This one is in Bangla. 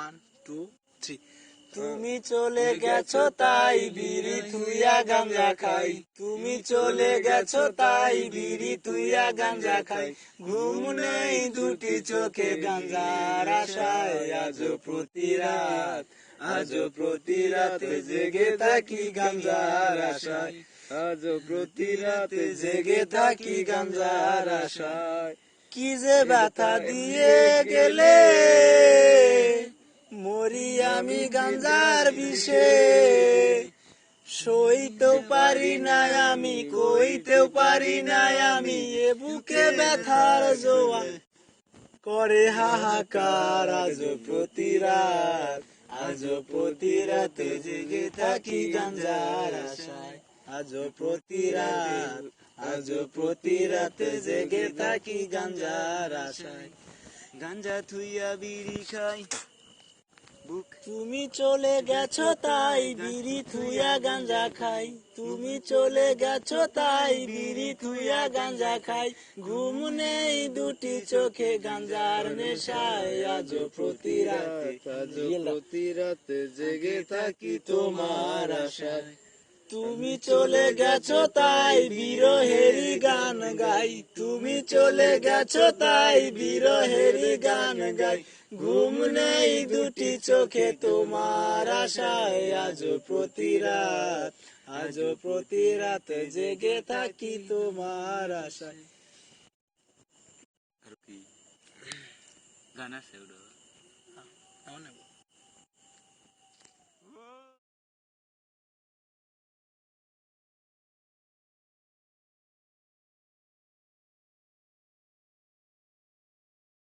ওয়ান টু থ্রি তুমি চলে গেছো তাই বিড়ি তুইয়া গাঞ্জা খাই। তুমি চলে গেছো তাই বিড়ি তুইয়া গাঞ্জা খাই। ঘুম নেই দুটি চোখে গাঞ্জার আশায়। আজ প্রতি রাত আজ প্রতি রাতে জেগে থাকি গাঞ্জার আশায়। আজ প্রতি রাতে জেগে থাকি গাঞ্জার আশায়। কি যে ব্যথা দিয়ে গেলে আমি গাঞ্জার বিষে সইতেও পারি না আমি কইতেও পারি না আমি এ বুকে ব্যথার জোয়া করে হাহাকার আজ প্রতি রাত আজ প্রতি রাতে জেগে থাকি গাঞ্জার আশায়। আজ প্রতি রাত আজ প্রতি রাতে জেগে থাকি গাঞ্জার আশায়। গাঞ্জা থুইয়া বিড়ি খাই তুমি চলে গেছো তাই বিড়ি থুইয়া গাঞ্জা খাই। তুমি চলে গেছো তাই বিড়ি থুইয়া গাঞ্জা খাই। ঘুম নেই দুটি চোখে গাঞ্জার নেশায়। আজ প্রতি রাতে আজ প্রতি রাতে জেগে থাকি তোমার আশায়। তুমি চলে গেছো তাই বিরহেরি গান গাই। তুমি চলে গেছো তাই বিরহেরি গান গাই। ঘুম নেই দুটি চোখে তোমার আশায়। আজ প্রতি রাত, আজ প্রতি রাত জেগে থাকি তোমার আশায়। গান আছে ওটা। নেব।